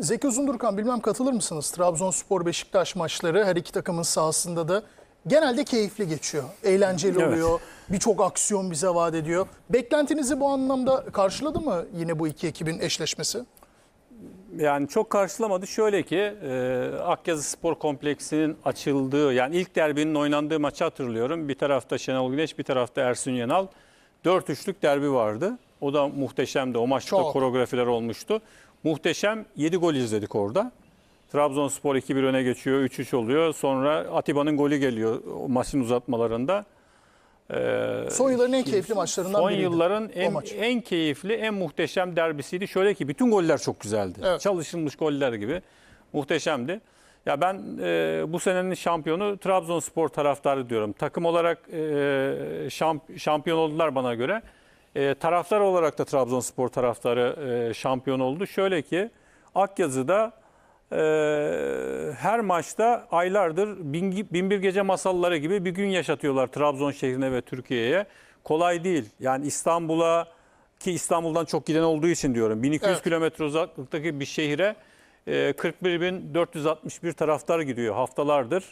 Zeki Uzundurkan bilmem katılır mısınız? Trabzonspor Beşiktaş maçları her iki takımın sahasında da genelde keyifli geçiyor. Eğlenceli Evet. oluyor. Birçok aksiyon bize vaat ediyor. Beklentinizi bu anlamda karşıladı mı yine bu iki ekibin eşleşmesi? Yani çok karşılamadı. Şöyle ki e, Akyazı Spor Kompleksi'nin açıldığı yani ilk derbinin oynandığı maçı hatırlıyorum. Bir tarafta Şenol Güneş bir tarafta Ersun Yanal. 4-3'lük derbi vardı. O da muhteşemdi. O maçta Çok. koreografiler olmuştu. Muhteşem 7 gol izledik orada. Trabzonspor 2-1 öne geçiyor. 3-3 oluyor. Sonra Atiba'nın golü geliyor o maçın uzatmalarında. Ee, Son yılların en keyifli maçlarından Son biriydi. yılların o en, maç. en keyifli, en muhteşem derbisiydi. Şöyle ki bütün goller çok güzeldi. Evet. Çalışılmış goller gibi. Muhteşemdi. Ya ben e, bu senenin şampiyonu Trabzonspor taraftarı diyorum. Takım olarak e, şamp- şampiyon oldular bana göre. E, taraftar olarak da Trabzonspor taraftarı e, şampiyon oldu. Şöyle ki Akyazı'da e, her maçta aylardır bin, bin bir gece masalları gibi bir gün yaşatıyorlar Trabzon şehrine ve Türkiye'ye. Kolay değil. Yani İstanbul'a ki İstanbul'dan çok giden olduğu için diyorum. 1200 Evet. kilometre uzaklıktaki bir şehire e, 41.461 taraftar giriyor haftalardır.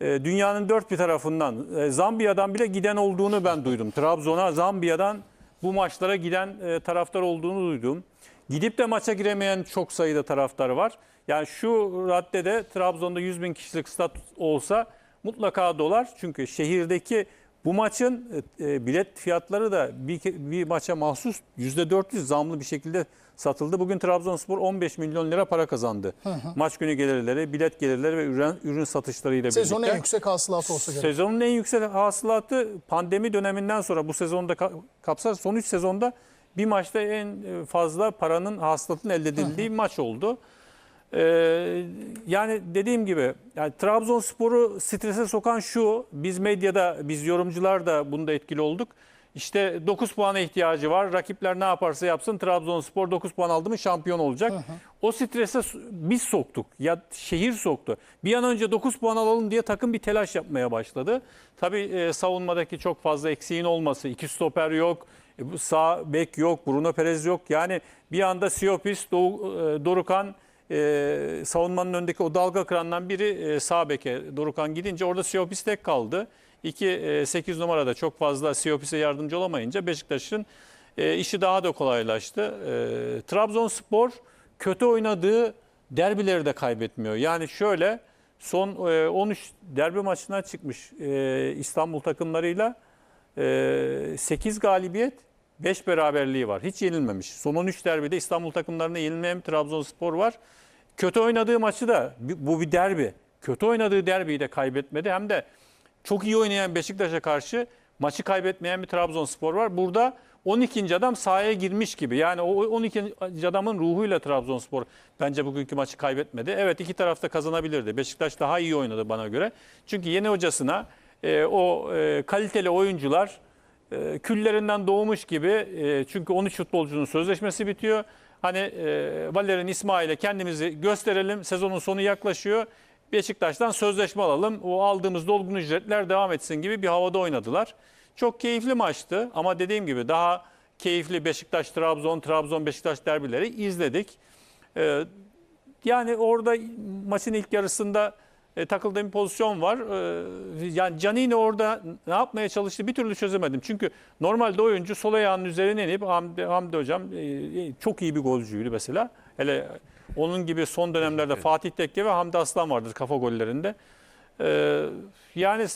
E, Dünyanın dört bir tarafından e, Zambiya'dan bile giden olduğunu ben duydum. Trabzon'a Zambiya'dan bu maçlara giden e, taraftar olduğunu duydum. Gidip de maça giremeyen çok sayıda taraftar var. Yani şu raddede Trabzon'da 100 bin kişilik stat olsa mutlaka dolar. Çünkü şehirdeki bu maçın e, e, bilet fiyatları da bir, bir maça mahsus %400 zamlı bir şekilde satıldı. Bugün Trabzonspor 15 milyon lira para kazandı. Maç günü gelirleri, bilet gelirleri ve ürün, ürün satışlarıyla Sezonun birlikte. en yüksek hasılatı olsa gerek. Sezonun en yüksek hasılatı pandemi döneminden sonra bu sezonda ka- kapsar. Son 3 sezonda bir maçta en fazla paranın hasılatın elde edildiği maç oldu. Ee, yani dediğim gibi yani Trabzonspor'u strese sokan şu. Biz medyada, biz yorumcular da bunda etkili olduk. İşte 9 puana ihtiyacı var. Rakipler ne yaparsa yapsın Trabzonspor 9 puan aldı mı şampiyon olacak. O strese biz soktuk. Ya şehir soktu. Bir an önce 9 puan alalım diye takım bir telaş yapmaya başladı. Tabii e, savunmadaki çok fazla eksiğin olması, iki stoper yok, e, sağ bek yok, Bruno Perez yok. Yani bir anda Siopis, Doğu, e, Dorukan e, savunmanın önündeki o dalga kırandan biri e, sağ beke Dorukan gidince orada Siopis tek kaldı. 2 8 numarada çok fazla Siopis'e yardımcı olamayınca Beşiktaş'ın e, işi daha da kolaylaştı. E, Trabzonspor kötü oynadığı derbileri de kaybetmiyor. Yani şöyle son e, 13 derbi maçına çıkmış e, İstanbul takımlarıyla e, 8 galibiyet 5 beraberliği var. Hiç yenilmemiş. Son 13 derbide İstanbul takımlarına yenilmeyen Trabzonspor var. Kötü oynadığı maçı da bu bir derbi. Kötü oynadığı derbiyi de kaybetmedi. Hem de çok iyi oynayan Beşiktaş'a karşı maçı kaybetmeyen bir Trabzonspor var. Burada 12. adam sahaya girmiş gibi. Yani o 12. adamın ruhuyla Trabzonspor bence bugünkü maçı kaybetmedi. Evet iki tarafta kazanabilirdi. Beşiktaş daha iyi oynadı bana göre. Çünkü yeni hocasına e, o e, kaliteli oyuncular e, küllerinden doğmuş gibi. E, çünkü 13 futbolcunun sözleşmesi bitiyor. Hani e, Valerian İsmail'e kendimizi gösterelim. Sezonun sonu yaklaşıyor. Beşiktaş'tan sözleşme alalım. O aldığımız dolgun ücretler devam etsin gibi bir havada oynadılar. Çok keyifli maçtı ama dediğim gibi daha keyifli Beşiktaş Trabzon, Trabzon Beşiktaş derbileri izledik. Ee, yani orada maçın ilk yarısında e, takıldığım bir pozisyon var. Ee, yani Canini orada ne yapmaya çalıştı bir türlü çözemedim. Çünkü normalde oyuncu sol ayağının üzerine inip Hamdi, Hamdi Hocam e, çok iyi bir golcüydü mesela. Hele onun gibi son dönemlerde Fatih Tekke ve Hamdi Aslan vardır kafa gollerinde. Ee, yani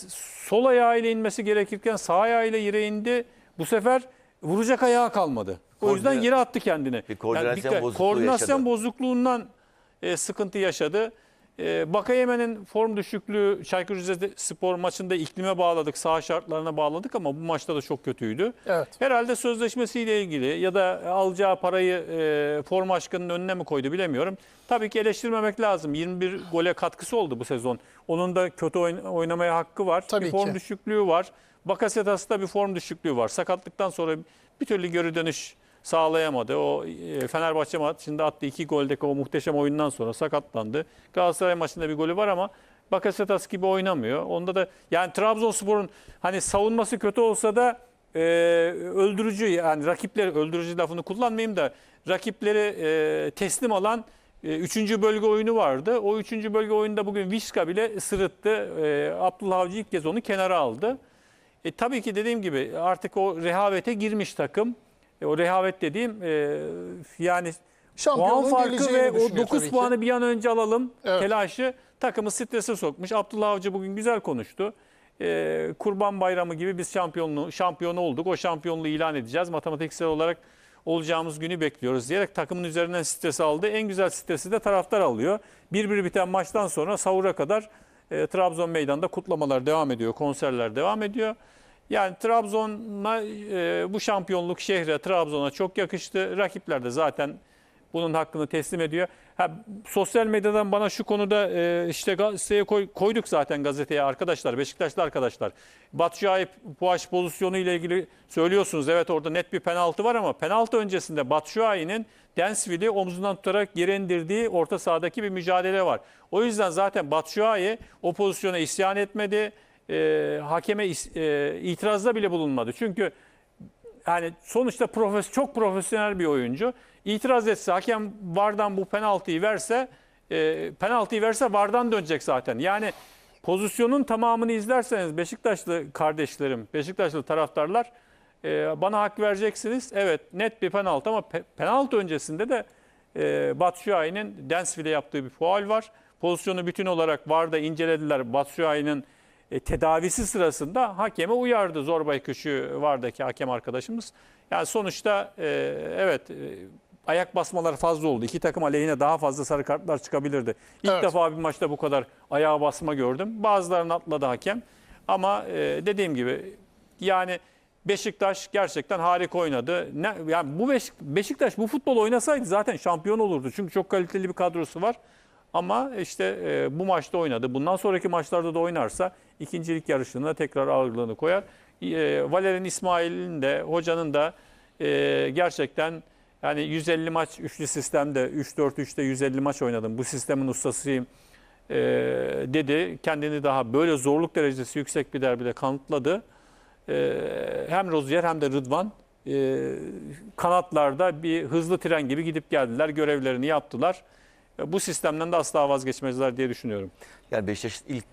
sol ayağıyla inmesi gerekirken sağ ayağıyla yere indi. Bu sefer vuracak ayağı kalmadı. O yüzden yere attı kendini. Bir koordinasyon Yani bozukluğu koordinasyon yaşadı. bozukluğundan e, sıkıntı yaşadı. E, Bakayemen'in form düşüklüğü Çaykur Rizespor maçında iklime bağladık, sağ şartlarına bağladık ama bu maçta da çok kötüydü. Evet. Herhalde sözleşmesiyle ilgili ya da alacağı parayı e, form aşkının önüne mi koydu bilemiyorum. Tabii ki eleştirmemek lazım. 21 gole katkısı oldu bu sezon. Onun da kötü oyn- oynamaya hakkı var. Tabii bir form ki. düşüklüğü var. Bakasetas'ta bir form düşüklüğü var. Sakatlıktan sonra bir türlü geri dönüş sağlayamadı. O e, Fenerbahçe maçında attığı iki goldeki o muhteşem oyundan sonra sakatlandı. Galatasaray maçında bir golü var ama Bakasetas gibi oynamıyor. Onda da yani Trabzonspor'un hani savunması kötü olsa da e, öldürücü yani rakipleri öldürücü lafını kullanmayayım da rakipleri e, teslim alan E, Üçüncü bölge oyunu vardı. O üçüncü bölge oyunda bugün Vişka bile sırıttı. E, Abdullah Avcı ilk kez onu kenara aldı. E, tabii ki dediğim gibi artık o rehavete girmiş takım. E, o rehavet dediğim e, yani puan farkı ve o düşünüyor 9 tabii ki. puanı bir an önce alalım Evet. telaşı takımı strese sokmuş. Abdullah Avcı bugün güzel konuştu. E, Kurban Bayramı gibi biz şampiyonluğu şampiyon olduk. O şampiyonluğu ilan edeceğiz. Matematiksel olarak olacağımız günü bekliyoruz diyerek takımın üzerinden stres aldı. En güzel stresi de taraftar alıyor. Bir bir biten maçtan sonra sahura kadar e, Trabzon meydanda kutlamalar devam ediyor, konserler devam ediyor. Yani Trabzon'a e, bu şampiyonluk şehre, Trabzon'a çok yakıştı. Rakipler de zaten bunun hakkını teslim ediyor. Ha, sosyal medyadan bana şu konuda e, işte gazeteye koy- koyduk zaten gazeteye arkadaşlar, Beşiktaşlı arkadaşlar. Batu Şahip Puaş pozisyonu ile ilgili söylüyorsunuz. Evet orada net bir penaltı var ama penaltı öncesinde Batu Şahin'in Densville'i omzundan tutarak geri indirdiği orta sahadaki bir mücadele var. O yüzden zaten Batu Şahin o pozisyona isyan etmedi. E, hakeme is- e, itirazda bile bulunmadı. Çünkü yani sonuçta profes çok profesyonel bir oyuncu. İtiraz etse hakem VAR'dan bu penaltıyı verse e, penaltıyı verse VAR'dan dönecek zaten. Yani pozisyonun tamamını izlerseniz Beşiktaşlı kardeşlerim, Beşiktaşlı taraftarlar e, bana hak vereceksiniz. Evet net bir penaltı ama pe- penaltı öncesinde de e, Batshuayi'nin Densville'e yaptığı bir faul var. Pozisyonu bütün olarak VAR'da incelediler. Batshuayi'nin e, tedavisi sırasında hakeme uyardı Zorbay Köşü VAR'daki hakem arkadaşımız. Yani sonuçta e, evet e, ayak basmalar fazla oldu. İki takım aleyhine daha fazla sarı kartlar çıkabilirdi. İlk Evet. defa bir maçta bu kadar ayağa basma gördüm. Bazılarını atladı hakem. Ama e, dediğim gibi yani Beşiktaş gerçekten harika oynadı. Ne, yani bu Beşik- Beşiktaş bu futbol oynasaydı zaten şampiyon olurdu. Çünkü çok kaliteli bir kadrosu var. Ama işte e, bu maçta oynadı. Bundan sonraki maçlarda da oynarsa ikincilik yarışına tekrar ağırlığını koyar. E, Valerian İsmail'in de hocanın da e, gerçekten yani 150 maç üçlü sistemde 3-4-3'te 150 maç oynadım. Bu sistemin ustasıyım e, dedi. Kendini daha böyle zorluk derecesi yüksek bir derbide kanıtladı. E, hem Rozier hem de Rıdvan e, kanatlarda bir hızlı tren gibi gidip geldiler. Görevlerini yaptılar. E, Bu sistemden de asla vazgeçmezler diye düşünüyorum. Yani Beşiktaş ilk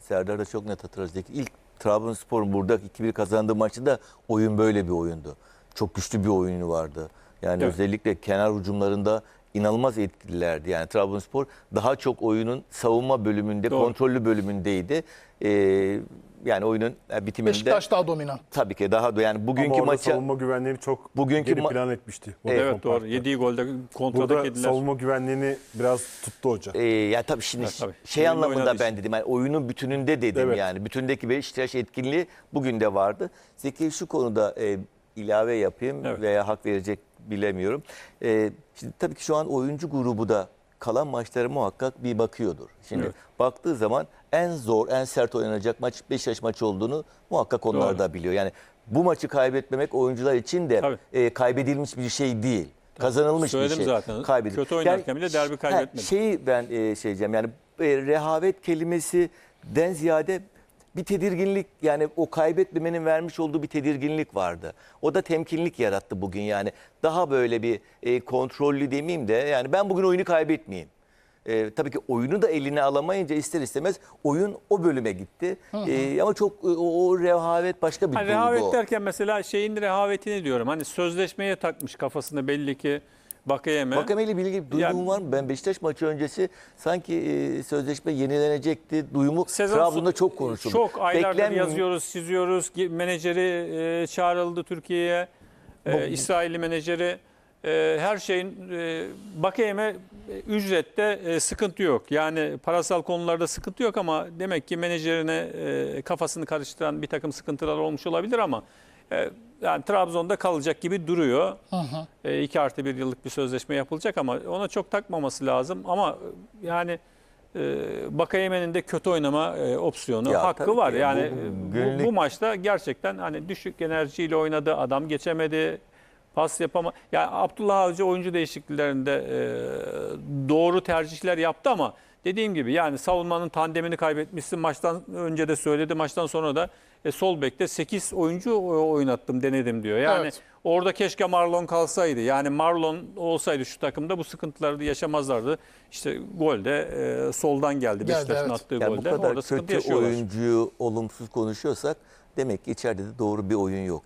Serdar da çok net hatırlayacak. İlk Trabzonspor'un burada 2-1 kazandığı maçta oyun böyle bir oyundu. Çok güçlü bir oyunu vardı. Yani Evet. özellikle kenar hücumlarında inanılmaz etkililerdi. Yani Trabzonspor daha çok oyunun savunma bölümünde, Doğru. kontrollü bölümündeydi. Ee, yani oyunun bitiminde Beşiktaş daha dominant. tabii ki daha da yani Ama bugünkü orada maça savunma güvenliğini çok Bugünkü geri plan etmişti. Evet, Evet, doğru. Yediği golde kontratak Burada yediler. savunma güvenliğini biraz tuttu hoca. Ee, ya tabii şimdi Evet, tabii. şey Oyunda anlamında ben dedim. Yani oyunun bütününde dedim Evet. yani. Bütündeki Beşiktaş etkinliği bugün de vardı. Zeki şu konuda e, ilave yapayım Evet. veya hak verecek bilemiyorum. E, şimdi tabii ki şu an oyuncu grubu da kalan maçlara muhakkak bir bakıyordur. Şimdi Evet. baktığı zaman en zor, en sert oynanacak maç Beşiktaş maçı olduğunu muhakkak onlar Doğru. da biliyor. Yani bu maçı kaybetmemek oyuncular için de Tabii. e, kaybedilmiş bir şey değil. Kazanılmış Söyledim bir şey. zaten. Kaybedil- Kötü oynarken bile derbi ha, kaybetmedi. Şeyi ben e, şey diyeceğim yani e, rehavet kelimesinden ziyade bir tedirginlik yani o kaybetmemenin vermiş olduğu bir tedirginlik vardı. O da temkinlik yarattı bugün yani. Daha böyle bir e, kontrollü demeyeyim de yani ben bugün oyunu kaybetmeyeyim. E, tabii ki oyunu da eline alamayınca ister istemez oyun o bölüme gitti. E, ama çok e, o, o rehavet başka bir Hani duygu. rehavet derken mesela şeyin rehavetini diyorum. Hani sözleşmeye takmış kafasında belli ki Bakayeme. Bakemeli bilgi duyduğun Yani- var mı? Ben Beşiktaş maçı öncesi sanki e, sözleşme yenilenecekti. Duyumu Sezon Trabzon'da çok konuşuldu. Çok aylardır Beklenmi- yazıyoruz, çiziyoruz. Menajeri e, çağrıldı Türkiye'ye. E, İsrailli menajeri. E, her şeyin e, Bakayeme ücrette e, sıkıntı yok. Yani parasal konularda sıkıntı yok ama demek ki menajerine e, kafasını karıştıran bir takım sıkıntılar olmuş olabilir ama e, yani Trabzon'da kalacak gibi duruyor. E, iki artı bir yıllık bir sözleşme yapılacak ama ona çok takmaması lazım. Ama e, yani e, Bakayemen'in de kötü oynama e, opsiyonu Ya hakkı tabii var. ki. Yani Bu e, bu, günlük- bu maçta gerçekten hani düşük enerjiyle oynadı. Adam geçemedi. pas yapama. Yani Abdullah Avcı oyuncu değişikliklerinde e, doğru tercihler yaptı ama dediğim gibi yani savunmanın tandemini kaybetmişsin. Maçtan önce de söyledi. Maçtan sonra da e, sol bekte 8 oyuncu o- oynattım denedim diyor. Yani Evet. orada keşke Marlon kalsaydı. Yani Marlon olsaydı şu takımda bu sıkıntıları yaşamazlardı. İşte golde e, soldan geldi. Beşiktaş'ın evet. attığı Yani bu golde. kadar Orada kötü oyuncuyu olumsuz konuşuyorsak demek ki içeride de doğru bir oyun yok.